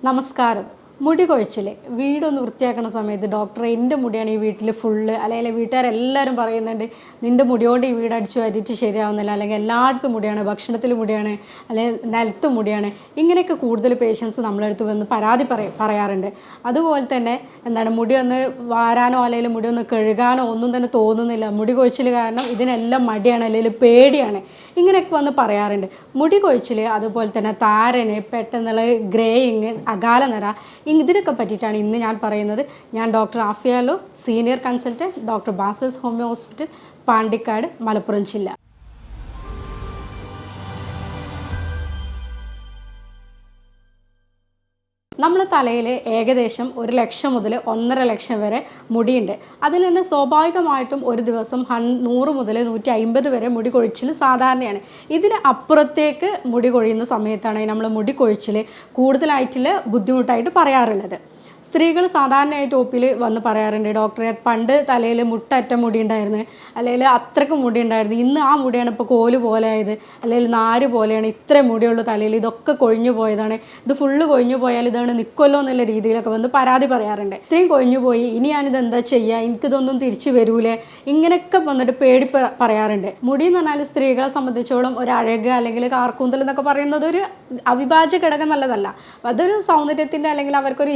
നമസ്കാരം മുടി കൊഴിച്ചിൽ വീടൊന്ന് വൃത്തിയാക്കുന്ന സമയത്ത് ഡോക്ടറെ എന്റെ മുടിയാണ് ഈ വീട്ടിൽ ഫുള്ള് അല്ലെങ്കിൽ വീട്ടുകാരെല്ലാവരും പറയുന്നുണ്ട് നിന്റെ മുടിയോണ്ട് ഈ വീട് അടിച്ചു വാരിയിട്ട് ശരിയാവുന്നില്ല. അല്ലെങ്കിൽ എല്ലായിടത്തും മുടിയാണ് ഭക്ഷണത്തിൽ മുടിയാണ് അല്ലെങ്കിൽ നിലത്ത് മുടിയാണ്. ഇങ്ങനെയൊക്കെ കൂടുതൽ പേഷ്യൻസ് നമ്മളെടുത്ത് വന്ന് പരാതി പറയ പറയാറുണ്ട്. അതുപോലെ തന്നെ എന്താണ് മുടി ഒന്ന് വാരാനോ അല്ലെങ്കിൽ മുടി ഒന്ന് കഴുകാനോ ഒന്നും തന്നെ തോന്നുന്നില്ല. മുടി കൊഴിച്ചിൽ കാരണം ഇതിനെല്ലാം മടിയാണ് അല്ലെങ്കിൽ പേടിയാണ്. ഇങ്ങനെയൊക്കെ വന്ന് പറയാറുണ്ട്. മുടി കൊഴിച്ചിൽ അതുപോലെ തന്നെ താരന് പെട്ടെന്നുള്ള ഗ്രേയിങ് അകാല നിര ഇതിനൊക്കെ പറ്റിയിട്ടാണ് ഇന്ന് ഞാൻ പറയുന്നത്. ഞാൻ ഡോക്ടർ ആഫിയാലോ senior consultant doctor ബാസസ് homeo hospital Pandikkad Malappuram ജില്ല. നമ്മുടെ തലയിൽ ഏകദേശം ഒരു ലക്ഷം മുതൽ ഒന്നര ലക്ഷം വരെ മുടിയുണ്ട്. അതിൽ തന്നെ സ്വാഭാവികമായിട്ടും ഒരു ദിവസം ഹൺ നൂറ് മുതൽ നൂറ്റി അമ്പത് വരെ മുടി കൊഴിച്ചിൽ സാധാരണയാണ്. ഇതിന് അപ്പുറത്തേക്ക് മുടി കൊഴിയുന്ന സമയത്താണ് നമ്മൾ മുടി കൊഴിച്ചിൽ കൂടുതലായിട്ടുള്ള ബുദ്ധിമുട്ടായിട്ട് പറയാറുള്ളത്. സ്ത്രീകൾ സാധാരണയായിട്ട് ഒപ്പിൽ വന്ന് പറയാറുണ്ട് ഡോക്ടറെ പണ്ട് തലയിൽ മുട്ടറ്റ മുടി ഉണ്ടായിരുന്നു അല്ലെങ്കിൽ അത്രയ്ക്ക് മുടി ഉണ്ടായിരുന്നു ഇന്ന് ആ മുടിയാണ് ഇപ്പോൾ കോൽ പോലെ ആയത് അല്ലെങ്കിൽ നാര് പോലെയാണ് ഇത്ര മുടിയുള്ള തലയിൽ ഇതൊക്കെ കൊഴിഞ്ഞു പോയതാണ് ഇത് ഫുള്ള് കൊഴിഞ്ഞു പോയാൽ ഇതാണ് നിൽക്കുമല്ലോ എന്നുള്ള രീതിയിലൊക്കെ വന്ന് പരാതി പറയാറുണ്ട്. ഇത്രയും കൊഴിഞ്ഞു പോയി ഇനി ഞാനിത് എന്താ ചെയ്യുക എനിക്കിതൊന്നും തിരിച്ചു വരൂലേ? ഇങ്ങനെയൊക്കെ വന്നിട്ട് പേടി പറയാറുണ്ട്. മുടി എന്ന് പറഞ്ഞാൽ സ്ത്രീകളെ സംബന്ധിച്ചോളം ഒരു അഴക് അല്ലെങ്കിൽ കാർക്കൂന്തൽ എന്നൊക്കെ പറയുന്നത് ഒരു അവിഭാജ്യ ഘടകം നല്ലതല്ല. അതൊരു സൗന്ദര്യത്തിന്റെ അല്ലെങ്കിൽ അവർക്കൊരു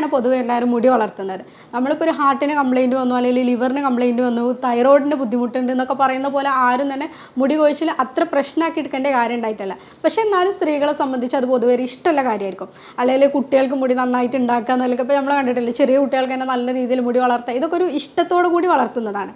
ഇഷ്ടത്തോടെയാണ് പൊതുവെ എല്ലാവരും മുടി വളർത്തുന്നത്. നമ്മളിപ്പോൾ ഒരു ഹാർട്ടിന് കംപ്ലൈന്റ് വന്നു അല്ലെങ്കിൽ ലിവറിന് കംപ്ലൈന്റ് വന്നു തൈറോയിഡിന് ബുദ്ധിമുട്ടുണ്ട് എന്നൊക്കെ പറയുന്ന പോലെ ആരും തന്നെ മുടി കൊഴിച്ചിൽ അത്ര പ്രശ്നമാക്കി എടുക്കേണ്ട കാര്യം ഉണ്ടായിട്ടല്ല. പക്ഷേ എന്നാലും സ്ത്രീകളെ സംബന്ധിച്ച് അത് പൊതുവെ ഇഷ്ടമുള്ള കാര്യമായിരിക്കും. അല്ലെങ്കിൽ കുട്ടികൾക്ക് മുടി നന്നായിട്ട് ഉണ്ടാക്കുക എന്നൊക്കെ ഇപ്പോൾ നമ്മൾ കണ്ടിട്ടില്ല ചെറിയ കുട്ടികൾക്ക് തന്നെ നല്ല രീതിയിൽ മുടി വളർത്തുക ഇതൊക്കെ ഒരു ഇഷ്ടത്തോടു കൂടി വളർത്തുന്നതാണ്.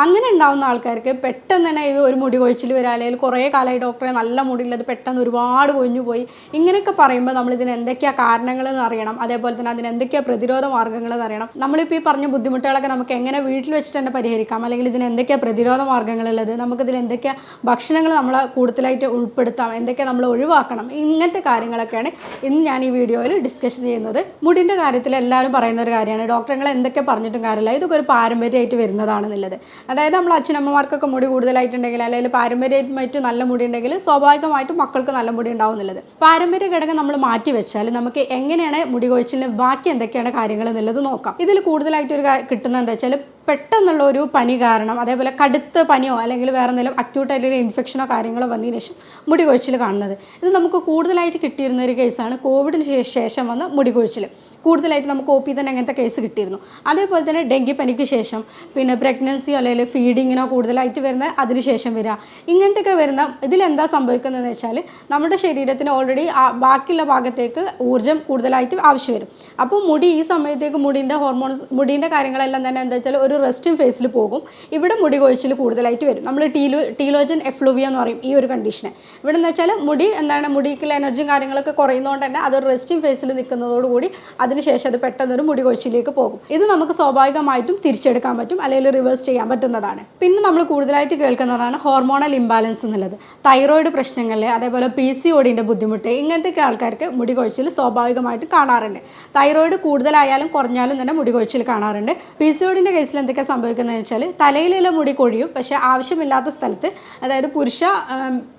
അങ്ങനെ ഉണ്ടാവുന്ന ആൾക്കാർക്ക് പെട്ടെന്ന് തന്നെ ഇത് ഒരു മുടി കൊഴിച്ചിൽ വരിക അല്ലെങ്കിൽ കുറേ കാലമായി ഡോക്ടറെ നല്ല മുടിയുള്ളത് പെട്ടെന്ന് ഒരുപാട് കൊഴിഞ്ഞു പോയി. ഇങ്ങനെയൊക്കെ പറയുമ്പോൾ നമ്മൾ ഇതിന് എന്തൊക്കെയാണ് കാരണങ്ങളെന്ന് അറിയണം. അതേപോലെ തന്നെ അതിന് എന്തൊക്കെയാണ് പ്രതിരോധ മാർഗങ്ങളെന്ന് അറിയണം. നമ്മളിപ്പോൾ ഈ പറഞ്ഞ ബുദ്ധിമുട്ടുകളൊക്കെ നമുക്ക് എങ്ങനെ വീട്ടിൽ വെച്ചിട്ട് തന്നെ പരിഹരിക്കാം? അല്ലെങ്കിൽ ഇതിന് എന്തൊക്കെയാണ് പ്രതിരോധ മാർഗങ്ങളുള്ളത് നമുക്കിതിൽ എന്തൊക്കെയാണ് ഭക്ഷണങ്ങൾ നമ്മൾ കൂടുതലായിട്ട് ഉൾപ്പെടുത്താം? എന്തൊക്കെ നമ്മൾ ഒഴിവാക്കണം? ഇങ്ങനത്തെ കാര്യങ്ങളൊക്കെയാണ് ഇന്ന് ഞാൻ ഈ വീഡിയോയിൽ ഡിസ്കഷൻ ചെയ്യുന്നത്. മുടിന്റെ കാര്യത്തിൽ എല്ലാവരും പറയുന്ന ഒരു കാര്യമാണ് ഡോക്ടറുകൾ എന്തൊക്കെ പറഞ്ഞിട്ടും കാര്യമില്ല. ഇതൊക്കെ ഒരു പാരമ്പര്യമായിട്ട് വരുന്നതാണെന്നുള്ളത്. അതായത് നമ്മൾ അച്ഛനമ്മമാർക്കൊക്കെ മുടി കൂടുതലായിട്ടുണ്ടെങ്കിൽ അല്ലെങ്കിൽ പാരമ്പര്യമായിട്ട് നല്ല മുടി ഉണ്ടെങ്കിൽ സ്വാഭാവികമായിട്ടും മക്കൾക്ക് നല്ല മുടി ഉണ്ടാവുന്നുള്ളത്. പാരമ്പര്യ ഘടകം നമ്മൾ മാറ്റി വെച്ചാൽ നമുക്ക് എങ്ങനെയാണ് മുടി കൊഴിച്ചിലിന് ബാക്കി എന്തൊക്കെയാണ് കാര്യങ്ങൾ എന്നുള്ളത് നോക്കാം. ഇതിൽ കൂടുതലായിട്ട് ഒരു കിട്ടുന്നത് എന്താ വെച്ചാൽ പെട്ടെന്നുള്ള ഒരു പനി കാരണം അതേപോലെ കടുത്ത പനിയോ അല്ലെങ്കിൽ വേറെ എന്തെങ്കിലും അക്യൂട്ടായിട്ടുള്ള ഇൻഫെക്ഷനോ കാര്യങ്ങളോ വന്നതിന് ശേഷം മുടി കൊഴിച്ചിൽ കാണുന്നത്. ഇത് നമുക്ക് കൂടുതലായിട്ട് കിട്ടിയിരുന്ന ഒരു കേസാണ് കോവിഡിന് ശേഷം വന്ന മുടി കൊഴിച്ചിൽ കൂടുതലായിട്ട് നമുക്ക് ഒ പി തന്നെ അങ്ങനത്തെ കേസ് കിട്ടിയിരുന്നു. അതേപോലെ തന്നെ ഡെങ്കി പനിക്ക് ശേഷം പിന്നെ പ്രഗ്നൻസിയോ അല്ലെങ്കിൽ ഫീഡിങ്ങിനോ കൂടുതലായിട്ട് വരുന്ന അതിന് ശേഷം വരിക ഇങ്ങനത്തെയൊക്കെ വരുന്ന ഇതിലെന്താ സംഭവിക്കുന്നതെന്ന് വെച്ചാൽ നമ്മുടെ ശരീരത്തിന് ഓൾറെഡി ബാക്കിയുള്ള ഭാഗത്തേക്ക് ഊർജം കൂടുതലായിട്ട് ആവശ്യം വരും. അപ്പോൾ മുടി ഈ സമയത്തേക്ക് മുടിന്റെ ഹോർമോൺസ് മുടീന്റെ കാര്യങ്ങളെല്ലാം തന്നെ എന്താ വെച്ചാൽ ഒരു റെസ്റ്റിംഗ് ഫേസിൽ പോകും. ഇവിടെ മുടി കൊഴിച്ചിൽ കൂടുതലായിട്ട് വരും. നമ്മൾ ടീലോ ടീലോജൻ എഫ്ലുവിയ എന്ന് പറയും ഈ ഒരു കണ്ടീഷന് ഇവിടെ എന്ന് വെച്ചാൽ മുടി എന്താണ് മുടിക്കുള്ള എനർജിയും കാര്യങ്ങളൊക്കെ കുറയുന്നതുകൊണ്ട് തന്നെ അതൊരു റെസ്റ്റിംഗ് ഫേസിൽ നിൽക്കുന്നതോടുകൂടി അതിനുശേഷം അത് പെട്ടെന്നൊരു മുടി കൊഴിച്ചിലേക്ക് പോകും. ഇത് നമുക്ക് സ്വാഭാവികമായിട്ടും തിരിച്ചെടുക്കാൻ പറ്റും അല്ലെങ്കിൽ റിവേഴ്സ് ചെയ്യാൻ പറ്റുന്നതാണ്. പിന്നെ നമ്മൾ കൂടുതലായിട്ട് കേൾക്കുന്നതാണ് ഹോർമോണൽ ഇംബാലൻസ് എന്നുള്ളത്. തൈറോയിഡ് പ്രശ്നങ്ങൾ അതേപോലെ പി സി ഒടിന്റെ ബുദ്ധിമുട്ട് ഇങ്ങനത്തെയൊക്കെ ആൾക്കാർക്ക് മുടി കൊഴിച്ചിൽ സ്വാഭാവികമായിട്ട് കാണാറുണ്ട്. തൈറോയിഡ് കൂടുതലായാലും കുറഞ്ഞാലും തന്നെ മുടി കൊഴിച്ചിൽ കാണാറുണ്ട്. പി സി ഒടിന്റെ കേസിൽ എന്തൊക്കെയാണ് സംഭവിക്കുന്നതെന്ന് വെച്ചാൽ തലയിലുള്ള മുടി കൊഴിയും പക്ഷേ ആവശ്യമില്ലാത്ത സ്ഥലത്ത് അതായത് പുരുഷ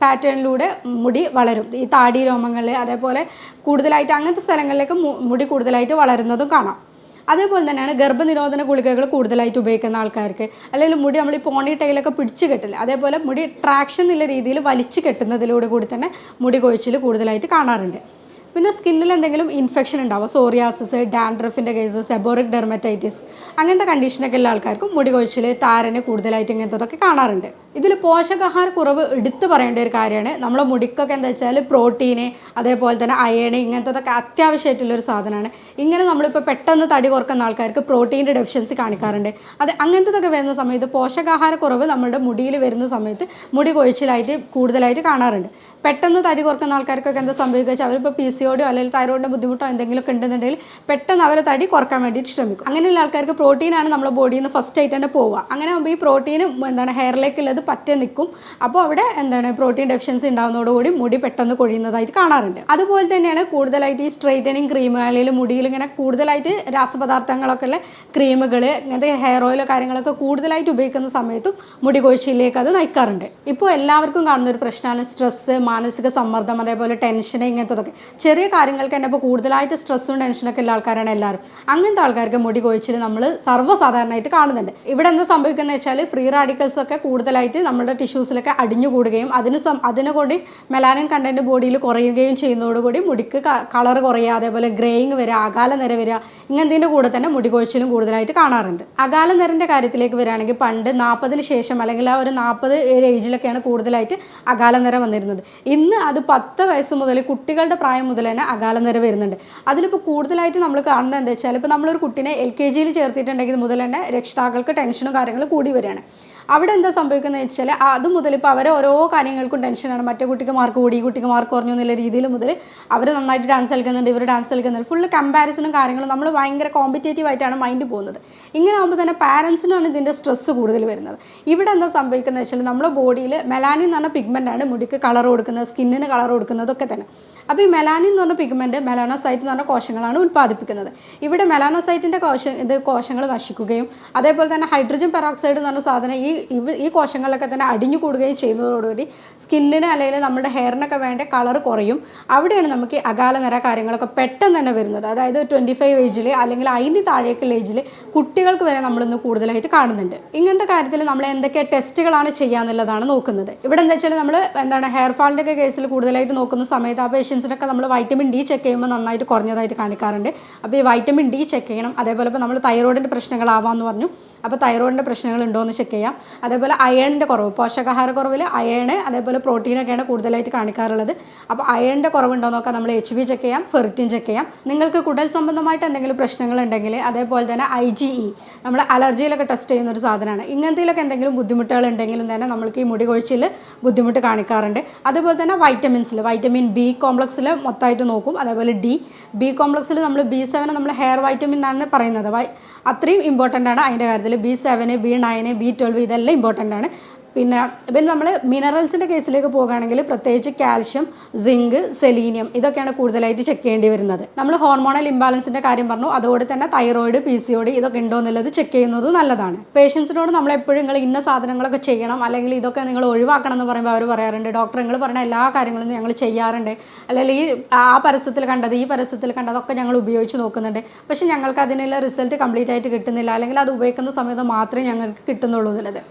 പാറ്റേണിലൂടെ മുടി വളരും. ഈ താടി രോമങ്ങളിൽ അതേപോലെ കൂടുതലായിട്ട് അങ്ങനത്തെ സ്ഥലങ്ങളിലേക്ക് മുടി കൂടുതലായിട്ട് വളരുന്നതും കാണാം. അതേപോലെ തന്നെയാണ് ഗർഭനിരോധന ഗുളികകൾ കൂടുതലായിട്ട് ഉപയോഗിക്കുന്ന ആൾക്കാർക്ക്. അല്ലെങ്കിൽ മുടി നമ്മൾ ഈ പോണി ടൈലൊക്കെ പിടിച്ചു കെട്ടില്ല അതേപോലെ മുടി ട്രാക്ഷൻ എന്നുള്ള രീതിയിൽ വലിച്ചു കെട്ടുന്നതിലൂടെ കൂടി തന്നെ മുടി കൊഴിച്ചിൽ കൂടുതലായിട്ട് കാണാറുണ്ട്. പിന്നെ സ്കിന്നിൽ എന്തെങ്കിലും ഇൻഫെക്ഷൻ ഉണ്ടാവുക. സോറിയാസിസ് ഡാൻഡ്രഫിന്റെ കേസ് സെബോറിക് ഡെർമറ്റൈറ്റിസ് അങ്ങനത്തെ കണ്ടീഷനൊക്കെ ഉള്ള ആൾക്കാർക്കും മുടി കൊഴിച്ചിൽ താരന് കൂടുതലായിട്ട് ഇങ്ങനത്തതൊക്കെ കാണാറുണ്ട്. ഇതിൽ പോഷകാഹാര കുറവ് എടുത്തു പറയേണ്ട ഒരു കാര്യമാണ്. നമ്മുടെ മുടിക്കൊക്കെ എന്താ വെച്ചാൽ പ്രോട്ടീന് അതേപോലെ തന്നെ അയൺ ഇങ്ങനത്തതൊക്കെ അത്യാവശ്യമായിട്ടുള്ളൊരു സാധനമാണ്. ഇങ്ങനെ നമ്മളിപ്പോൾ പെട്ടെന്ന് തടി കുറക്കുന്ന ആൾക്കാർക്ക് പ്രോട്ടീന്റെ ഡെഫിഷ്യൻസി കാണിക്കാറുണ്ട്. അത് അങ്ങനത്തതൊക്കെ വരുന്ന സമയത്ത് പോഷകാഹാര കുറവ് നമ്മുടെ മുടിയിൽ വരുന്ന സമയത്ത് മുടി കൊഴിച്ചിലായിട്ട് കൂടുതലായിട്ട് കാണാറുണ്ട്. പെട്ടെന്ന് തടി കുറക്കുന്ന ആൾക്കാർക്കൊക്കെ എന്താ സംഭവിക്കുക വെച്ചാൽ അവരിപ്പോൾ പി സി അല്ലെങ്കിൽ തൈറോയിഡിന്റെ ബുദ്ധിമുട്ടോ എന്തെങ്കിലുമൊക്കെ ഉണ്ടെന്നുണ്ടെങ്കിൽ പെട്ടെന്ന് അവർ തടി കുറയ്ക്കാൻ വേണ്ടിയിട്ട് ശ്രമിക്കും. അങ്ങനെയുള്ള ആൾക്കാർക്ക് പ്രോട്ടീനാണ് നമ്മുടെ ബോഡിയിൽ നിന്ന് ഫസ്റ്റ് ആയിട്ട് തന്നെ പോവുക. അങ്ങനെ ആകുമ്പോൾ ഈ പ്രോട്ടീൻ എന്താണ് ഹെയറിലേക്കുള്ളത് പറ്റേ നിൽക്കും. അപ്പോൾ അവിടെ എന്താണ് പ്രോട്ടീൻ ഡെഫിഷ്യൻസി ഉണ്ടാകുന്നതോടുകൂടി മുടി പെട്ടെന്ന് കൊഴിയുന്നതായിട്ട് കാണാറുണ്ട്. അതുപോലെ തന്നെയാണ് കൂടുതലായിട്ട് ഈ സ്ട്രൈറ്റനിങ് ക്രീം അല്ലെങ്കിൽ മുടിയിൽ ഇങ്ങനെ കൂടുതലായിട്ട് രാസപദാർത്ഥങ്ങളൊക്കെ ഉള്ള ക്രീമുകൾ ഇങ്ങനത്തെ ഹെയർ ഓയിലോ കാര്യങ്ങളൊക്കെ കൂടുതലായിട്ട് ഉപയോഗിക്കുന്ന സമയത്തും മുടി കൊഴിച്ചിലേക്ക് അത് നയിക്കാറുണ്ട്. ഇപ്പോൾ എല്ലാവർക്കും കാണുന്ന ഒരു പ്രശ്നമാണ് സ്ട്രെസ്സ് മാനസിക സമ്മർദ്ദം അതേപോലെ ടെൻഷൻ ഇങ്ങനത്തതൊക്കെ. ചെറിയ കാര്യങ്ങൾക്ക് തന്നെ ഇപ്പോൾ കൂടുതലായിട്ട് സ്ട്രെസ്സും ടെൻഷനൊക്കെ ഉള്ള ആൾക്കാരാണ് എല്ലാവരും. അങ്ങനത്തെ ആൾക്കാർക്ക് മുടി കൊഴിച്ചിൽ നമ്മൾ സർവസാധാരണമായിട്ട് കാണുന്നുണ്ട്. ഇവിടെ എന്താ സംഭവിക്കുന്നത് വെച്ചാൽ ഫ്രീ റാഡിക്കൽസ് ഒക്കെ കൂടുതലായിട്ട് നമ്മുടെ ടിഷ്യൂസിലൊക്കെ അടിഞ്ഞുകൂടുകയും അതിന് സം അതിനെ കൂടി മെലാനിൻ കണ്ടന്റ് ബോഡിയിൽ കുറയുകയും ചെയ്യുന്നതോടുകൂടി മുടിക്ക് കളർ കുറയുക അതേപോലെ ഗ്രേയിങ് വരിക അകാല നിര വരിക ഇങ്ങനത്തിന്റെ കൂടെ തന്നെ മുടി കൊഴിച്ചിലും കൂടുതലായിട്ട് കാണാറുണ്ട്. അകാല നിരന്റെ കാര്യത്തിലേക്ക് വരികയാണെങ്കിൽ പണ്ട് നാൽപ്പതിന് ശേഷം അല്ലെങ്കിൽ ആ ഒരു നാൽപ്പത് ഒരു ഏജിലൊക്കെയാണ് കൂടുതലായിട്ട് അകാല നിര വന്നിരുന്നത്. ഇന്ന് അത് പത്ത് വയസ്സ് മുതൽ കുട്ടികളുടെ പ്രായം മുതൽ തന്നെ അകാല നിര വരുന്നുണ്ട്. അതിലിപ്പോൾ കൂടുതലായിട്ട് നമ്മൾ കാണുന്നത് എന്താ വെച്ചാൽ ഇപ്പോൾ നമ്മളൊരു കുട്ടീനെ എൽ കെ ജിയിൽ ചേർത്തിട്ടുണ്ടെങ്കിൽ മുതൽ തന്നെ രക്ഷിതാക്കൾക്ക് ടെൻഷനും കാര്യങ്ങളും കൂടി വരികയാണ്. അവിടെ എന്താ സംഭവിക്കുന്നത് വെച്ചാൽ അത് മുതൽ ഇപ്പോൾ അവരെ ഓരോ കാര്യങ്ങൾക്കും ടെൻഷനാണ് മറ്റേ കുട്ടിക്ക് മാർക്ക് കൂടി കുട്ടിക്ക് മാർക്ക് കുറഞ്ഞു എന്നുള്ള രീതിയിൽ മുതൽ അവർ നന്നായിട്ട് ഡാൻസ് കളിക്കുന്നുണ്ട് ഇവർ ഡാൻസ് കളിക്കുന്നുണ്ട്. ഫുള്ള് കമ്പാരിസണും കാര്യങ്ങളും നമ്മൾ ഭയങ്കര കോമ്പറ്റേറ്റീവ് ആയിട്ടാണ് മൈൻഡ് പോകുന്നത്. ഇങ്ങനെ ആകുമ്പോൾ തന്നെ പാരൻസിനാണ് ഇതിന്റെ സ്ട്രെസ്സ് കൂടുതൽ വരുന്നത്. ഇവിടെ എന്താ സംഭവിക്കുന്നത് വെച്ചാൽ നമ്മുടെ ബോഡിയിൽ മെലാനിൻ എന്ന് പറഞ്ഞ പിഗ്മെന്റ് ആണ് മുടിക്ക് കളർ കൊടുക്കുന്നത് സ്കിന്നിന് കളർ കൊടുക്കുന്നതൊക്കെ തന്നെ. അപ്പോൾ ഈ മെലാനിൻ എന്ന് പറഞ്ഞ പിഗ്മെന്റ് മെലാനോസൈറ്റ് എന്ന് പറഞ്ഞ കോശങ്ങളാണ് ഉൽപ്പാദിപ്പിക്കുന്നത്. ഇവിടെ മെലാനോസൈറ്റിന്റെ കോശ ഇത് കോശങ്ങൾ നശിക്കുകയും അതേപോലെ തന്നെ ഹൈഡ്രജൻ പെറോക്സൈഡ് എന്ന് പറഞ്ഞ സാധനം ഈ ഇവ ഈ കോശങ്ങളിലൊക്കെ തന്നെ അടിഞ്ഞു കൂടുകയും ചെയ്യുന്നതോടുകൂടി സ്കിന്നിന് അല്ലെങ്കിൽ നമ്മുടെ ഹെയറിനൊക്കെ വേണ്ട കളർ കുറയും. അവിടെയാണ് നമുക്ക് അകാല നിര കാര്യങ്ങളൊക്കെ പെട്ടെന്ന് തന്നെ വരുന്നത്. അതായത് ട്വന്റി ഫൈവ് ഏജിൽ അല്ലെങ്കിൽ അതിന് താഴേക്കുള്ള ഏജിൽ കുട്ടികൾക്ക് വരെ നമ്മളിന്ന് കൂടുതലായിട്ട് കാണുന്നുണ്ട്. ഇങ്ങനത്തെ കാര്യത്തിൽ നമ്മൾ എന്തൊക്കെ ടെസ്റ്റുകളാണ് ചെയ്യാന്നുള്ളതാണ് നോക്കുന്നത്. ഇവിടെ എന്താ വെച്ചാൽ നമ്മൾ എന്താണ് ഹെയർ ഫാളിന്റെ ഒക്കെ കേസിൽ കൂടുതലായിട്ട് നോക്കുന്ന സമയത്ത് ആ പേഷ്യൻസിനൊക്കെ നമ്മൾ വൈറ്റമിൻ ഡി ചെക്ക് ചെയ്യുമ്പോൾ നന്നായിട്ട് കുറഞ്ഞതായിട്ട് കാണിക്കാറുണ്ട്. അപ്പോൾ ഈ വൈറ്റമിൻ ഡി ചെക്ക് ചെയ്യണം. അതേപോലെ ഇപ്പോൾ നമ്മൾ തൈറോയിഡിന്റെ പ്രശ്നങ്ങളാവാമെന്ന് പറഞ്ഞു. അപ്പോൾ തൈറോയിഡിന്റെ പ്രശ്നങ്ങൾ ഉണ്ടോ എന്ന് ചെക്ക് ചെയ്യാം. അതേപോലെ അയണിന്റെ കുറവ് പോഷകാഹാര കുറവിൽ അയണ് അതേപോലെ പ്രോട്ടീനൊക്കെയാണ് കൂടുതലായിട്ട് കാണിക്കാറുള്ളത്. അപ്പോൾ അയണിന്റെ കുറവുണ്ടോ നോക്കാം. നമ്മൾ എച്ച് ബി ചെക്ക് ചെയ്യാം ഫെറിറ്റിൻ ചെക്ക് ചെയ്യാം. നിങ്ങൾക്ക് കുടൽ സംബന്ധമായിട്ട് എന്തെങ്കിലും പ്രശ്നങ്ങളുണ്ടെങ്കിൽ അതേപോലെ തന്നെ ഐ ജി ഇ നമ്മൾ അലർജിയിലൊക്കെ ടെസ്റ്റ് ചെയ്യുന്ന ഒരു സാധനമാണ് ഇങ്ങനത്തെയിലൊക്കെ എന്തെങ്കിലും ബുദ്ധിമുട്ടുകൾ ഉണ്ടെങ്കിലും തന്നെ നമ്മൾക്ക് ഈ മുടി കൊഴിച്ചിൽ ബുദ്ധിമുട്ട് കാണിക്കാറുണ്ട്. അതേപോലെ തന്നെ വൈറ്റമിൻസിൽ വൈറ്റമിൻ ബി കോംപ്ലക്സിൽ മൊത്തമായിട്ട് നോക്കും. അതേപോലെ ഡി ബി കോംപ്ലക്സിൽ നമ്മൾ ബി സെവൻ നമ്മൾ ഹെയർ വൈറ്റമിൻ എന്നാണ് പറയുന്നത്. അത്രയും ഇമ്പോർട്ടന്റ് ആണ്. അതിന്റെ കാര്യത്തിൽ ബി സെവന് ബി നയന് ബി ട്വൽവ് ഇതെല്ലാം ഇമ്പോർട്ടന്റ് ആണ്. പിന്നെ പിന്നെ നമ്മൾ മിനറൽസിന്റെ കേസിലേക്ക് പോകുകയാണെങ്കിൽ പ്രത്യേകിച്ച് കാൽഷ്യം സിങ്ക് സെലീനിയം ഇതൊക്കെയാണ് കൂടുതലായിട്ട് ചെക്ക് ചെയ്യേണ്ടി വരുന്നത്. നമ്മൾ ഹോർമോണൽ ഇംബാലൻസിന്റെ കാര്യം പറഞ്ഞു. അതോടെ തന്നെ തൈറോയിഡ് പി സി ഒടി ഇതൊക്കെ ഉണ്ടോ എന്നുള്ളത് ചെക്ക് ചെയ്യുന്നത് നല്ലതാണ്. പേഷ്യൻസിനോട് നമ്മൾ എപ്പോഴും നിങ്ങൾ ഇന്ന സാധനങ്ങളൊക്കെ ചെയ്യണം അല്ലെങ്കിൽ ഇതൊക്കെ നിങ്ങൾ ഒഴിവാക്കണം എന്ന് പറയുമ്പോൾ അവർ പറയാറുണ്ട്. ഡോക്ടർ നിങ്ങൾ പറഞ്ഞ എല്ലാ കാര്യങ്ങളും ഞങ്ങൾ ചെയ്യാറുണ്ട്. അല്ലെങ്കിൽ ഈ ആ പരസ്യത്തിൽ കണ്ടത് ഈ പരസ്യത്തിൽ കണ്ടതൊക്കെ ഞങ്ങൾ ഉപയോഗിച്ച് നോക്കുന്നുണ്ട്. പക്ഷേ ഞങ്ങൾക്ക് അതിനുള്ള റിസൾട്ട് കംപ്ലീറ്റ് ആയിട്ട് കിട്ടുന്നില്ല അല്ലെങ്കിൽ അത് ഉപയോഗിക്കുന്ന സമയത്ത് മാത്രമേ ഞങ്ങൾക്ക് കിട്ടുന്നുള്ളൂ എന്നുള്ളത്.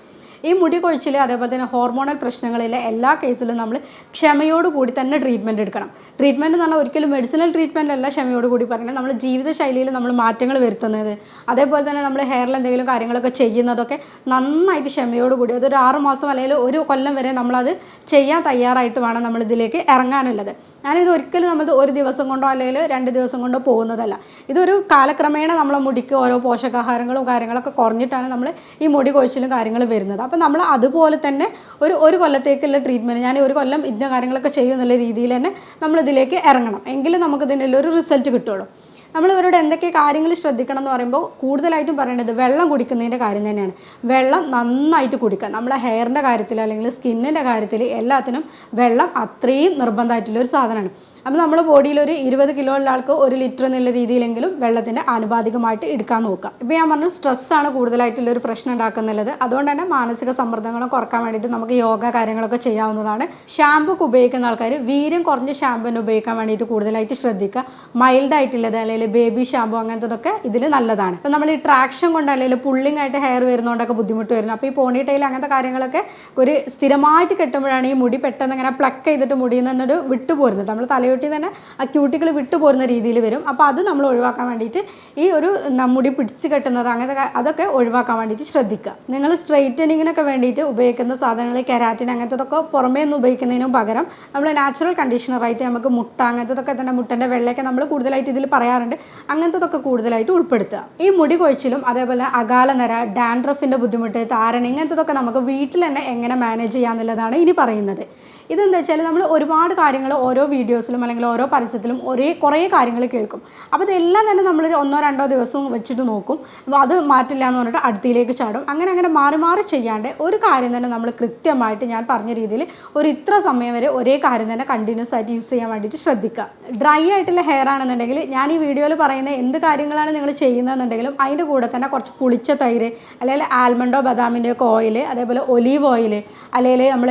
ഈ മുടി കൊഴിച്ചിൽ അതേപോലെ തന്നെ ഹോർമോണൽ പ്രശ്നങ്ങളിലെ എല്ലാ കേസിലും നമ്മൾ ക്ഷമയോട് കൂടി തന്നെ ട്രീറ്റ്മെന്റ് എടുക്കണം. ട്രീറ്റ്മെന്റ് എന്ന് പറഞ്ഞാൽ ഒരിക്കലും മെഡിസിനൽ ട്രീറ്റ്മെന്റ് അല്ല ക്ഷമയോട് കൂടി പറയുന്നത്. നമ്മൾ ജീവിതശൈലിയിൽ നമ്മൾ മാറ്റങ്ങൾ വരുത്തുന്നത് അതേപോലെ തന്നെ നമ്മൾ ഹെയറിൽ എന്തെങ്കിലും കാര്യങ്ങളൊക്കെ ചെയ്യുന്നതൊക്കെ നന്നായിട്ട് ക്ഷമയോട് കൂടി അതൊരു ആറ് മാസം അല്ലെങ്കിൽ ഒരു കൊല്ലം വരെ നമ്മളത് ചെയ്യാൻ തയ്യാറായിട്ട് വേണം നമ്മൾ ഇതിലേക്ക് ഇറങ്ങാനുള്ളത്. ഞാനിത് ഒരിക്കലും നമ്മൾ ഒരു ദിവസം കൊണ്ടോ അല്ലെങ്കിൽ രണ്ട് ദിവസം കൊണ്ടോ പോകുന്നതല്ല. ഇതൊരു കാലക്രമേണ നമ്മളെ മുടിക്ക് ഓരോ പോഷകാഹാരങ്ങളും കാര്യങ്ങളൊക്കെ കുറഞ്ഞിട്ടാണ് നമ്മൾ ഈ മുടി കൊഴിച്ചിലും കാര്യങ്ങളും വരുന്നത്. അപ്പോൾ നമ്മൾ അതുപോലെ തന്നെ ഒരു ഒരു കൊല്ലത്തേക്കുള്ള ട്രീറ്റ്മെന്റ് ഞാൻ ഒരു കൊല്ലം ഇന്ന കാര്യങ്ങളൊക്കെ ചെയ്യുന്നുള്ള രീതിയിൽ തന്നെ നമ്മൾ ഇതിലേക്ക് ഇറങ്ങണം. എങ്കിലും നമുക്ക് ഇതിനുള്ള ഒരു റിസൾട്ട് കിട്ടുള്ളൂ. നമ്മൾ ഇവരോട് എന്തൊക്കെ കാര്യങ്ങൾ ശ്രദ്ധിക്കണം എന്ന് പറയുമ്പോൾ കൂടുതലായിട്ടും പറയേണ്ടത് വെള്ളം കുടിക്കുന്നതിന്റെ കാര്യം തന്നെയാണ്. വെള്ളം നന്നായിട്ട് കുടിക്കുക. നമ്മളെ ഹെയറിന്റെ കാര്യത്തിൽ അല്ലെങ്കിൽ സ്കിന്നിന്റെ കാര്യത്തിൽ എല്ലാത്തിനും വെള്ളം അത്രയും നിർബന്ധമായിട്ടുള്ള ഒരു സാധനമാണ്. അപ്പോൾ നമ്മുടെ ബോഡിയിൽ ഒരു ഇരുപത് കിലോ ഉള്ള ആൾക്ക് ഒരു ലിറ്റർ എന്നുള്ള രീതിയിലെങ്കിലും വെള്ളത്തിന്റെ ആനുപാതികമായിട്ട് എടുക്കാൻ നോക്കുക. ഇപ്പോൾ ഞാൻ പറഞ്ഞു സ്ട്രെസ്സാണ് കൂടുതലായിട്ടുള്ള ഒരു പ്രശ്നം ഉണ്ടാക്കുന്നുള്ളത്. അതുകൊണ്ട് തന്നെ മാനസിക സമ്മർദ്ദങ്ങളും കുറയ്ക്കാൻ വേണ്ടിയിട്ട് നമുക്ക് യോഗ കാര്യങ്ങളൊക്കെ ചെയ്യാവുന്നതാണ്. ഷാമ്പു ഒക്കെ ഉപയോഗിക്കുന്ന ആൾക്കാർ വീര്യം കുറഞ്ഞ ഷാമ്പുവിന് ഉപയോഗിക്കാൻ വേണ്ടിയിട്ട് കൂടുതലായിട്ട് ശ്രദ്ധിക്കുക. മൈൽഡ് ആയിട്ടുള്ളത് അല്ലെങ്കിൽ ബേബി ഷാമ്പു അങ്ങനത്തതൊക്കെ ഇതിൽ നല്ലതാണ്. ഇപ്പം നമ്മൾ ഈ ട്രാക്ഷൻ കൊണ്ട് അല്ലെങ്കിൽ പുള്ളിങ് ആയിട്ട് ഹെയർ വരുന്നതുകൊണ്ടൊക്കെ ബുദ്ധിമുട്ട് വരുന്നു. അപ്പോൾ ഈ പോണി ടൈൽ അങ്ങനത്തെ കാര്യങ്ങളൊക്കെ ഒരു സ്ഥിരമായിട്ട് കെട്ടുമ്പോഴാണ് ഈ മുടി പെട്ടെന്ന് ഇങ്ങനെ പ്ലക്ക് ചെയ്തിട്ട് മുടിയിൽ നിന്നൊരു വിട്ടുപോരുന്നത്. നമ്മൾ തലയൊട്ടി തന്നെ ആ ക്യൂട്ടികൾ വിട്ടുപോരുന്ന രീതിയിൽ വരും. അപ്പോൾ അത് നമ്മൾ ഒഴിവാക്കാൻ വേണ്ടിയിട്ട് ഈ ഒരു നമ്മുടി മുടി പിടിച്ച് കെട്ടുന്നത് അങ്ങനത്തെ അതൊക്കെ ഒഴിവാക്കാൻ വേണ്ടിയിട്ട് ശ്രദ്ധിക്കുക. നിങ്ങൾ സ്ട്രെയിറ്റനിങ്ങിനൊക്കെ വേണ്ടിയിട്ട് ഉപയോഗിക്കുന്ന സാധനങ്ങൾ കെരാറ്റിൻ അങ്ങനത്തതൊക്കെ പുറമേ നിന്ന് ഉപയോഗിക്കുന്നതിനും പകരം നമ്മൾ നാച്ചുറൽ കണ്ടീഷണറായിട്ട് നമുക്ക് മുട്ട അങ്ങനത്തതൊക്കെ തന്നെ മുട്ടന്റെ വെള്ളയൊക്കെ നമ്മൾ കൂടുതലായിട്ട് ഇതിൽ പറയാറുണ്ട്. അങ്ങനത്തതൊക്കെ കൂടുതലായിട്ട് ഉൾപ്പെടുത്തുക. ഈ മുടി കൊഴിച്ചിലും അതേപോലെ അകാല നര ഡാൻഡ്രഫിന്റെ ബുദ്ധിമുട്ട് താരൻ ഇങ്ങനത്തതൊക്കെ നമുക്ക് വീട്ടിൽ തന്നെ എങ്ങനെ മാനേജ് ചെയ്യാന്നുള്ളതാണ് ഇനി പറയുന്നത്. ഇതെന്താ വെച്ചാൽ നമ്മൾ ഒരുപാട് കാര്യങ്ങൾ ഓരോ വീഡിയോസിലും അല്ലെങ്കിൽ ഓരോ പരസ്യത്തിലും ഒരേ കുറേ കാര്യങ്ങൾ കേൾക്കും. അപ്പോൾ ഇതെല്ലാം തന്നെ നമ്മൾ ഒന്നോ രണ്ടോ ദിവസം വെച്ചിട്ട് നോക്കും. അപ്പോൾ അത് മാറ്റില്ല എന്ന് പറഞ്ഞിട്ട് അടുത്തിലേക്ക് ചാടും. അങ്ങനെ അങ്ങനെ മാറി മാറി ചെയ്യാണ്ട് ഒരു കാര്യം തന്നെ നമ്മൾ കൃത്യമായിട്ട് ഞാൻ പറഞ്ഞ രീതിയിൽ ഒരു ഇത്ര സമയം വരെ ഒരേ കാര്യം തന്നെ കണ്ടിന്യൂസ് ആയിട്ട് യൂസ് ചെയ്യാൻ വേണ്ടിയിട്ട് ശ്രദ്ധിക്കുക ഡ്രൈ ആയിട്ടുള്ള ഹെയർ ആണെന്നുണ്ടെങ്കിൽ ഞാൻ ഈ വീഡിയോയിൽ പറയുന്ന എന്ത് കാര്യങ്ങളാണ് നിങ്ങൾ ചെയ്യുന്നതെന്നുണ്ടെങ്കിലും അതിന്റെ കൂടെ തന്നെ കുറച്ച് പുളിച്ച തൈര് അല്ലെങ്കിൽ ആൽമണ്ടോ ബദാമിന്റെയൊക്കെ ഓയിൽ അതേപോലെ ഒലീവ് ഓയിൽ അല്ലെങ്കിൽ നമ്മൾ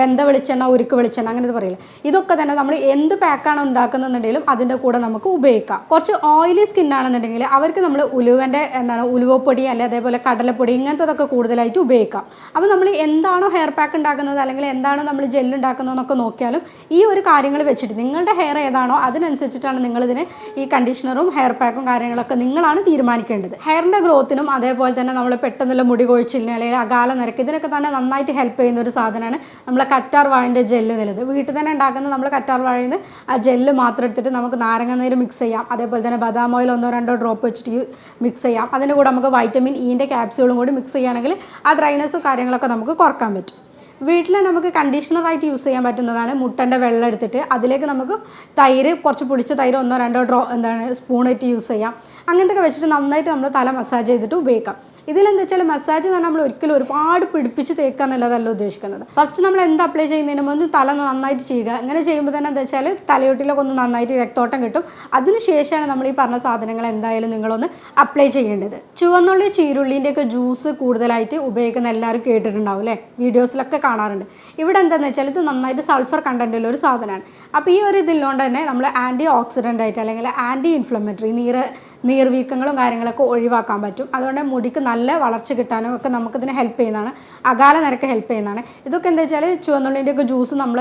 വെന്ത വെളിച്ചെണ്ണ ഉരുക്ക് വെളിച്ചെണ്ണ അങ്ങനെ പറയില്ല. ഇതൊക്കെ തന്നെ നമ്മൾ എന്ത് പാക്കാണ് ഉണ്ടാക്കുന്നുണ്ടെങ്കിലും അതിന്റെ കൂടെ നമുക്ക് ഉപയോഗിക്കാം. കുറച്ച് ഓയിലി സ്കിൻ ആണെന്നുണ്ടെങ്കിൽ അവർക്ക് നമ്മൾ ഉലുവന്റെ എന്താണ് ഉലുവപ്പൊടി അല്ലെങ്കിൽ അതേപോലെ കടലപ്പൊടി ഇങ്ങനത്തതൊക്കെ കൂടുതലായിട്ട് ഉപയോഗിക്കാം. അപ്പോൾ നമ്മൾ എന്താണോ ഹെയർ പാക്ക് ഉണ്ടാക്കുന്നത് അല്ലെങ്കിൽ എന്താണോ നമ്മൾ ജെല്ല് ഉണ്ടാക്കുന്നതെന്നൊക്കെ നോക്കിയാലും ഈ ഒരു കാര്യങ്ങൾ വെച്ചിട്ട് നിങ്ങളുടെ ഹെയർ ഏതാണോ അതിനനുസരിച്ചിട്ടാണ് നിങ്ങളിതിന് ഈ കണ്ടീഷണറും ഹെയർ പാക്കും കാര്യങ്ങളൊക്കെ നിങ്ങളാണ് തീരുമാനിക്കേണ്ടത്. ഹെയറിന്റെ ഗ്രോത്തിനും അതേപോലെ തന്നെ നമ്മൾ പെട്ടെന്നുള്ള മുടി കൊഴിച്ചിലിന് അല്ലെങ്കിൽ അകാല നിരക്ക് ഇതിനൊക്കെ തന്നെ നന്നായിട്ട് ഹെൽപ്പ് ചെയ്യുന്ന ഒരു സാധനമാണ് നമ്മളെ കറ്റാർ വാഴിന്റെ ജെല്ല് നിലത് വീട്ടിൽ തന്നെ ഉണ്ടാക്കുന്ന നമ്മൾ കറ്റാർ വാഴയിൽ നിന്ന് ആ ജെല്ല് മാത്രം എടുത്തിട്ട് നമുക്ക് നാരങ്ങ നീര് മിക്സ് ചെയ്യാം. അതേപോലെ തന്നെ ബദാം ഓയിൽ ഒന്നോ രണ്ടോ ഡ്രോപ്പ് വെച്ചിട്ട് മിക്സ് ചെയ്യാം. അതിന്റെ കൂടെ നമുക്ക് വൈറ്റമിൻ ഇന്റെ ക്യാപ്സ്യൂളും കൂടി മിക്സ് ചെയ്യുകയാണെങ്കിൽ ആ ഡ്രൈനസും കാര്യങ്ങളൊക്കെ നമുക്ക് കുറയ്ക്കാൻ പറ്റും. വീട്ടിൽ നമുക്ക് കണ്ടീഷണറായിട്ട് യൂസ് ചെയ്യാൻ പറ്റുന്നതാണ് മുട്ടന്റെ വെള്ളം എടുത്തിട്ട്. അതിലേക്ക് നമുക്ക് തൈര് കുറച്ച് പുളിച്ച തൈര് ഒന്നോ രണ്ടോ ഡ്രോ എന്താണ് സ്പൂണായിട്ട് യൂസ് ചെയ്യാം. അങ്ങനത്തെയൊക്കെ വെച്ചിട്ട് നന്നായിട്ട് നമ്മൾ തല മസാജ് ചെയ്തിട്ട് ഉപയോഗിക്കാം. ഇതിലെന്താ വെച്ചാൽ മസാജ് തന്നെ നമ്മൾ ഒരിക്കലും ഒരുപാട് പിടിപ്പിച്ച് തേക്കുക എന്നുള്ളതല്ല ഉദ്ദേശിക്കുന്നത്. ഫസ്റ്റ് നമ്മൾ എന്ത് അപ്ലൈ ചെയ്യുന്നതിന് മുമ്പ് തല നന്നായിട്ട് ചെയ്യുക. അങ്ങനെ ചെയ്യുമ്പോൾ തന്നെ എന്താ വെച്ചാൽ തലയൊട്ടിലൊക്കെ ഒന്ന് നന്നായിട്ട് രക്തോട്ടം കിട്ടും. അതിനുശേഷമാണ് നമ്മൾ ഈ പറഞ്ഞ സാധനങ്ങൾ എന്തായാലും നിങ്ങളൊന്ന് അപ്ലൈ ചെയ്യേണ്ടത്. ചുവന്നുള്ളി ചീരുള്ളിന്റെയൊക്കെ ജ്യൂസ് കൂടുതലായിട്ട് ഉപയോഗിക്കുന്ന എല്ലാവരും കേട്ടിട്ടുണ്ടാവും അല്ലേ? വീഡിയോസിലൊക്കെ കാണാറുണ്ട്. ഇവിടെ എന്താണെന്ന് വെച്ചാൽ ഇത് നന്നായിട്ട് സൾഫർ കണ്ടന്റുള്ള ഒരു സാധനമാണ്. അപ്പോൾ ഈ ഒരു ഇതിലുകൊണ്ട് തന്നെ നമ്മൾ ആന്റി ഓക്സിഡന്റ് ആയിട്ട് അല്ലെങ്കിൽ ആന്റി ഇൻഫ്ലമേറ്ററി നീര് നീർവീക്കങ്ങളും കാര്യങ്ങളൊക്കെ ഒഴിവാക്കാൻ പറ്റും. അതുകൊണ്ട് മുടിക്ക് നല്ല വളർച്ച കിട്ടാനും ഒക്കെ നമുക്കിതിനെ ഹെൽപ്പ് ചെയ്യുന്നതാണ്. അകാല നിരക്ക് ഹെൽപ്പ് ചെയ്യുന്നതാണ്. ഇതൊക്കെ എന്താ വെച്ചാൽ ചുവന്നുള്ളിന്റെയൊക്കെ ജ്യൂസ് നമ്മൾ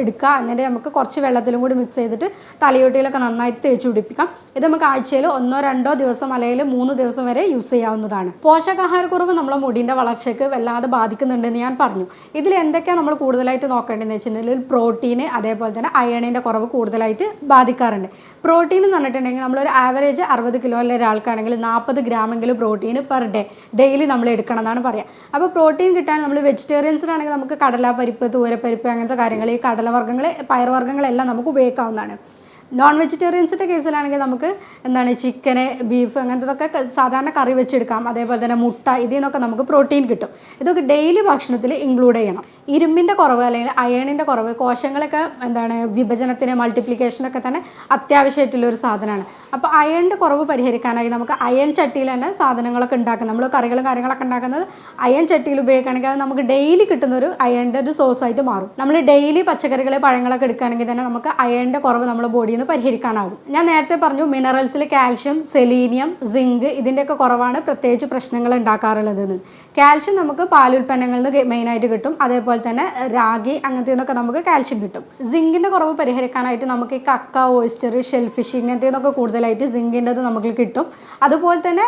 എടുക്കുക. എന്നിട്ട് നമുക്ക് കുറച്ച് വെള്ളത്തിലും കൂടി മിക്സ് ചെയ്തിട്ട് തലയോട്ടിയിലൊക്കെ നന്നായിട്ട് തേച്ച് പിടിപ്പിക്കാം. ഇത് നമുക്ക് ആഴ്ചയിൽ ഒന്നോ രണ്ടോ ദിവസം അല്ലെങ്കിൽ മൂന്ന് ദിവസം വരെ യൂസ് ചെയ്യാവുന്നതാണ്. പോഷകാഹാരക്കുറവ് നമ്മളെ മുടിന്റെ വളർച്ചയ്ക്ക് വല്ലാതെ ബാധിക്കുന്നുണ്ടെന്ന് ഞാൻ പറഞ്ഞു. ഇതിൽ എന്തൊക്കെയാണ് നമ്മൾ കൂടുതലായിട്ട് നോക്കേണ്ടതെന്ന് വെച്ചിട്ടുണ്ടെങ്കിൽ പ്രോട്ടീന് അതേപോലെ തന്നെ അയണിന്റെ കുറവ് കൂടുതലായിട്ട് ബാധിക്കാറുണ്ട്. പ്രോട്ടീൻ എന്ന് പറഞ്ഞിട്ടുണ്ടെങ്കിൽ നമ്മളൊരു ആവറേജ് അറുപത് കിലോ ഉള്ള ഒരാൾക്കാണെങ്കിൽ നാൽപ്പത് ഗ്രാമെങ്കിലും പ്രോട്ടീൻ പെർ ഡേ ഡെയിലി നമ്മൾ എടുക്കണം എന്നാണ് പറയുക അപ്പോൾ പ്രോട്ടീൻ കിട്ടാൻ നമ്മൾ വെജിറ്റേറിയൻസിനാണെങ്കിൽ നമുക്ക് കടല പരിപ്പ് തൂരപ്പരിപ്പ് അങ്ങനത്തെ കാര്യങ്ങൾ ഈ കടലവർഗങ്ങൾ പയർവർഗങ്ങളെല്ലാം നമുക്ക് ഉപയോഗിക്കാവുന്നതാണ്. നോൺ വെജിറ്റേറിയൻസിന്റെ കേസിലാണെങ്കിൽ നമുക്ക് എന്താണ് ചിക്കന് ബീഫ് അങ്ങനത്തതൊക്കെ സാധാരണ കറി വെച്ചെടുക്കാം. അതേപോലെ തന്നെ മുട്ട ഇതിൽ നിന്നൊക്കെ നമുക്ക് പ്രോട്ടീൻ കിട്ടും. ഇതൊക്കെ ഡെയിലി ഭക്ഷണത്തിൽ ഇൻക്ലൂഡ് ചെയ്യണം. ഇരുമ്പിന്റെ കുറവ് അല്ലെങ്കിൽ അയണിന്റെ കുറവ് കോശങ്ങളൊക്കെ എന്താണ് വിഭജനത്തിന് മൾട്ടിപ്ലിക്കേഷനൊക്കെ തന്നെ അത്യാവശ്യമായിട്ടുള്ള ഒരു സാധനമാണ്. അപ്പോൾ അയണിന്റെ കുറവ് പരിഹരിക്കാനായി നമുക്ക് അയൺ ചട്ടിയിൽ തന്നെ സാധനങ്ങളൊക്കെ ഉണ്ടാക്കുന്നത് നമ്മൾ കറികളും കാര്യങ്ങളൊക്കെ ഉണ്ടാക്കുന്നത് അയൺ ചട്ടിയിൽ ഉപയോഗിക്കുകയാണെങ്കിൽ അത് നമുക്ക് ഡെയിലി കിട്ടുന്ന ഒരു അയണിന്റെ ഒരു സോഴ്സ് ആയിട്ട് മാറും. നമ്മൾ ഡെയിലി പച്ചക്കറികൾ പഴങ്ങളൊക്കെ എടുക്കുകയാണെങ്കിൽ തന്നെ നമുക്ക് അയണിന്റെ കുറവ് നമ്മുടെ ബോഡിയിൽ നിന്ന് പരിഹരിക്കാനാവും ഞാൻ നേരത്തെ പറഞ്ഞു മിനറൽസിൽ കാൽഷ്യം സെലീനിയം സിങ്ക് ഇതിന്റെയൊക്കെ കുറവാണ് പ്രത്യേകിച്ച് പ്രശ്നങ്ങൾ ഉണ്ടാക്കാറുള്ളതെന്ന്. കാൽഷ്യം നമുക്ക് പാലുൽപ്പന്നങ്ങളിൽ നിന്ന് മെയിനായിട്ട് കിട്ടും. അതേപോലെ തന്നെ രാഗി അങ്ങനത്തെ നിന്നൊക്കെ നമുക്ക് കാൽഷ്യം കിട്ടും. സിങ്കിന്റെ കുറവ് പരിഹരിക്കാനായിട്ട് നമുക്ക് ഈ കക്ക ഓയിസ്റ്റർ ഷെൽഫിഷ് ഇങ്ങനത്തെ നിന്നൊക്കെ കൂടുതലായിട്ട് സിങ്കിന്റെത് നമുക്ക് കിട്ടും. അതുപോലെ തന്നെ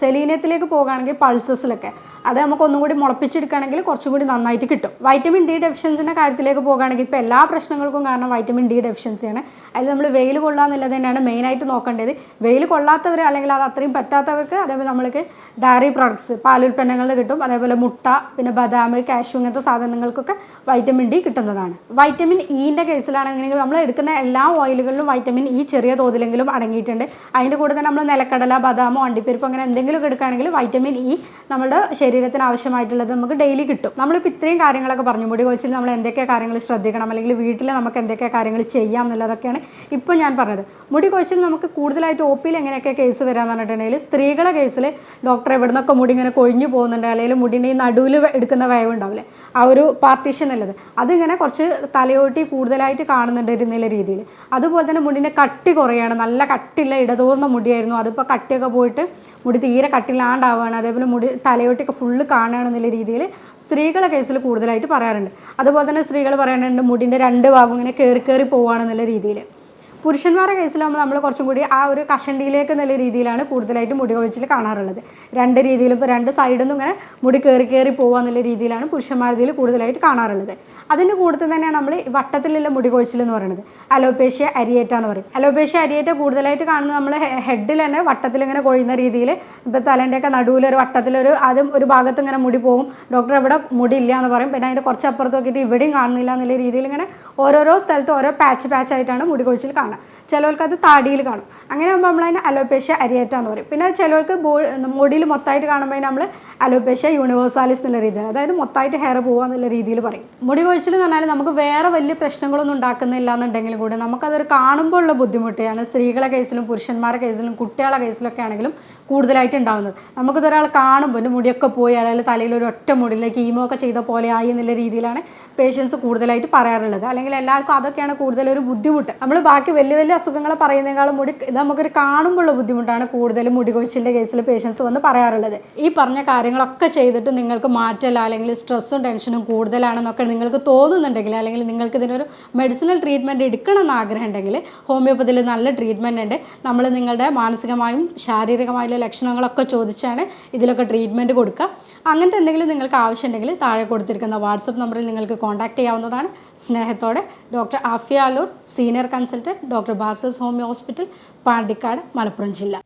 സെലീനിയത്തിലേക്ക് പോകുകയാണെങ്കിൽ പൾസസിലൊക്കെ അത് നമുക്ക് ഒന്നും കൂടി മുളപ്പിച്ചെടുക്കുകയാണെങ്കിൽ കുറച്ചും കൂടി നന്നായിട്ട് കിട്ടും. വൈറ്റമിൻ ഡി ഡെഫിഷ്യൻസിന്റെ കാര്യത്തിലേക്ക് പോകുകയാണെങ്കിൽ ഇപ്പോൾ എല്ലാ പ്രശ്നങ്ങൾക്കും കാരണം വൈറ്റമിൻ ഡി ഡെഫിഷ്യൻസിയാണ് അതിൽ നമ്മൾ വെയിൽ കൊള്ളാന്നുള്ളത് തന്നെയാണ് മെയിനായിട്ട് നോക്കേണ്ടത്. വെയിൽ കൊള്ളാത്തവർ അല്ലെങ്കിൽ അത് അത്രയും പറ്റാത്തവർക്ക് അതേപോലെ നമ്മൾക്ക് ഡയറി പ്രോഡക്ട്സ് പാലുൽപ്പന്നങ്ങളിൽ അതേപോലെ മുട്ട പിന്നെ ബദാം കാഷ്യൂ ഇങ്ങനത്തെ സാധനങ്ങൾക്കൊക്കെ വൈറ്റമിൻ ഡി കിട്ടുന്നതാണ്. വൈറ്റമിൻ ഇന്റെ കേസിലാണെങ്കിൽ നമ്മൾ എടുക്കുന്ന എല്ലാ ഓയിലുകളിലും വൈറ്റമിൻ ഇ ചെറിയ തോതിലെങ്കിലും അടങ്ങിയിട്ടുണ്ട്. അതിന്റെ കൂടെ തന്നെ നമ്മൾ നിലക്കടല ബദാമോ അണ്ടിപ്പരിപ്പ് അങ്ങനെ എന്തെങ്കിലുമൊക്കെ എടുക്കുകയാണെങ്കിൽ വൈറ്റമിൻ ഇ നമ്മുടെ ശരീരത്തിന് ആവശ്യമായിട്ടുള്ളത് നമുക്ക് ഡെയിലി കിട്ടും. നമ്മളിപ്പോൾ ഇത്രയും കാര്യങ്ങളൊക്കെ പറഞ്ഞു. മുടി കൊച്ചിൽ നമ്മൾ എന്തൊക്കെ കാര്യങ്ങൾ ശ്രദ്ധിക്കണം അല്ലെങ്കിൽ വീട്ടിൽ നമുക്ക് എന്തൊക്കെ കാര്യങ്ങൾ ചെയ്യാം എന്നുള്ളതൊക്കെയാണ് ഇപ്പോൾ ഞാൻ പറഞ്ഞത്. മുടി കൊച്ചിൽ നമുക്ക് കൂടുതലായിട്ട് ഒ പിയിൽ എങ്ങനെയൊക്കെ കേസ് വരാമെന്ന് പറഞ്ഞിട്ടുണ്ടെങ്കിൽ സ്ത്രീകളെ കേസിൽ ഡോക്ടർ എവിടെ നിന്നൊക്കെ മുടി ഇങ്ങനെ കൊഴിഞ്ഞു പോകുന്നുണ്ട് അല്ലെങ്കിൽ മുടിന്റെ ഈ നടുവിൽ എടുക്കുന്ന വയവ് ഉണ്ടാവില്ലേ ആ ഒരു പാർട്ടീഷൻ ഉള്ളത് അതിങ്ങനെ കുറച്ച് തലയോട്ടി കൂടുതലായിട്ട് കാണുന്നുണ്ട് ഇരുന്നില്ല രീതിയിൽ അതുപോലെ തന്നെ മുടിന്റെ കട്ടി കുറയാണ്. നല്ല കട്ടിയുള്ള ഇടതൂർന്ന മുടിയായിരുന്നു. അതിപ്പോൾ കട്ടിയൊക്കെ പോയിട്ട് മുടി തീരെ കട്ടില്ലാണ്ടാവുകയാണ് അതേപോലെ മുടി തലയോട്ടിയൊക്കെ ഫുള്ള് കാണുകയാണെന്നുള്ള രീതിയിൽ സ്ത്രീകളെ കേസിൽ കൂടുതലായിട്ട് പറയാറുണ്ട്. അതുപോലെ തന്നെ സ്ത്രീകൾ പറയാറുണ്ട് മുടിന്റെ രണ്ട് ഭാഗം ഇങ്ങനെ കയറി കയറി പോവുകയാണെന്നുള്ള രീതിയിൽ പുരുഷന്മാരുടെ കേസിലാകുമ്പോൾ നമ്മൾ കുറച്ചും കൂടി ആ ഒരു കഷണ്ടിയിലേക്ക് എന്നുള്ള രീതിയിലാണ് കൂടുതലായിട്ട് മുടി കൊഴിച്ചിൽ കാണാറുള്ളത്. രണ്ട് രീതിയിലും ഇപ്പോൾ രണ്ട് സൈഡിൽ നിന്നും ഇങ്ങനെ മുടി കയറി കയറി പോകുക എന്നുള്ള രീതിയിലാണ് പുരുഷന്മാരുടെ കൂടുതലായിട്ട് കാണാറുള്ളത്. അതിന്റെ കൂടുതൽ തന്നെയാണ് നമ്മൾ വട്ടത്തിലുള്ള മുടി കൊഴിച്ചിൽ എന്ന് പറയുന്നത്. അലോപേഷ്യ അരിയേറ്റ എന്ന് പറയും. അലോപേഷ്യ അരിയേറ്റ കൂടുതലായിട്ട് കാണുന്നത് നമ്മൾ ഹെഡിൽ തന്നെ വട്ടത്തിൽ ഇങ്ങനെ കൊഴിയുന്ന രീതിയിൽ ഇപ്പോൾ തലേന്റെയൊക്കെ ഒരു വട്ടത്തിലൊരു ആദ്യം ഒരു ഭാഗത്ത് ഇങ്ങനെ മുടി പോകും. ഡോക്ടർ ഇവിടെ മുടി ഇല്ല എന്ന് പറയും. പിന്നെ അതിന്റെ കുറച്ച് അപ്പുറത്ത് നോക്കിയിട്ട് ഇവിടെയും കാണുന്നില്ല എന്നുള്ള രീതിയിൽ ഇങ്ങനെ ഓരോരോ സ്ഥലത്ത് ഓരോ പാച്ച് പാച്ച് ആയിട്ടാണ് മുടി കൊഴിച്ചിൽ കാണുക. ചിലവർക്ക് അത് താടിയിൽ കാണും. അങ്ങനെ ആകുമ്പോൾ നമ്മൾ അതിന് അലോപേഷ്യ അരിയേറ്റ എന്ന് പറയും. പിന്നെ ചിലവർക്ക് മുടിയിൽ മൊത്തമായിട്ട് കാണുമ്പോൾ നമ്മൾ അലോപേഷ്യ യൂണിവേഴ്സാലിസ് എന്നുള്ള രീതിയിൽ അതായത് മൊത്തമായിട്ട് ഹെയർ പോകുക എന്നുള്ള രീതിയിൽ പറയും. മുടി കൊഴിച്ചിൽ എന്ന് പറഞ്ഞാൽ നമുക്ക് വേറെ വലിയ പ്രശ്നങ്ങളൊന്നും ഉണ്ടാക്കുന്നില്ല എന്നുണ്ടെങ്കിൽ കൂടെ നമുക്കതൊരു കാണുമ്പോൾ ഉള്ള ബുദ്ധിമുട്ടാണ് സ്ത്രീകളെ കേസിലും പുരുഷന്മാരുടെ കേസിലും കുട്ടികളെ കേസിലൊക്കെ ആണെങ്കിലും കൂടുതലായിട്ട് ഉണ്ടാകുന്നത് നമുക്കിത് ഒരാൾ കാണുമ്പോൾ എന്റെ മുടിയൊക്കെ പോയി അല്ലെങ്കിൽ തലയിൽ ഒരു ഒറ്റ മുടിയിലേക്ക് കീമോ ഒക്കെ ചെയ്ത പോലെ ആയി എന്നുള്ള രീതിയിലാണ് പേഷ്യൻസ് കൂടുതലായിട്ട് പറയാറുള്ളത്. അല്ലെങ്കിൽ എല്ലാവർക്കും അതൊക്കെയാണ് കൂടുതലൊരു ബുദ്ധിമുട്ട്. നമ്മൾ ബാക്കി വലിയ വലിയ അസുഖങ്ങൾ പറയുന്നതിനേക്കാളും മുടി ഇത് നമുക്കൊരു കാണുമ്പോഴുള്ള ബുദ്ധിമുട്ടാണ് കൂടുതലും മുടി കൊഴിച്ചിലിന്റെ കേസിൽ പേഷ്യൻസ് വന്ന് പറയാറുള്ളത്. ഈ പറഞ്ഞ കാര്യങ്ങളൊക്കെ ചെയ്തിട്ട് നിങ്ങൾക്ക് മാറ്റല്ല അല്ലെങ്കിൽ സ്ട്രെസ്സും ടെൻഷനും കൂടുതലാണെന്നൊക്കെ നിങ്ങൾക്ക് തോന്നുന്നുണ്ടെങ്കിൽ അല്ലെങ്കിൽ നിങ്ങൾക്ക് ഇതിനൊരു മെഡിസിനൽ ട്രീറ്റ്മെന്റ് എടുക്കണം എന്ന് ഹോമിയോപ്പതിയിൽ നല്ല ട്രീറ്റ്മെന്റ് ഉണ്ട്. നമ്മൾ നിങ്ങളുടെ മാനസികമായും ശാരീരികമായുള്ള ലക്ഷണങ്ങളൊക്കെ ചോദിച്ചാണ് ഇതിലൊക്കെ ട്രീറ്റ്മെന്റ് കൊടുക്കുക. അങ്ങനത്തെ എന്തെങ്കിലും നിങ്ങൾക്ക് ആവശ്യമുണ്ടെങ്കിൽ താഴെ കൊടുത്തിരിക്കുന്ന വാട്സപ്പ് നമ്പറിൽ നിങ്ങൾക്ക് കോൺടാക്റ്റ് ചെയ്യാവുന്നതാണ്. സ്നേഹത്തോടെ doctor Afiya Aloor senior consultant doctor ബാസസ് homeo hospital Pandikkad Malappuram ജില്ല.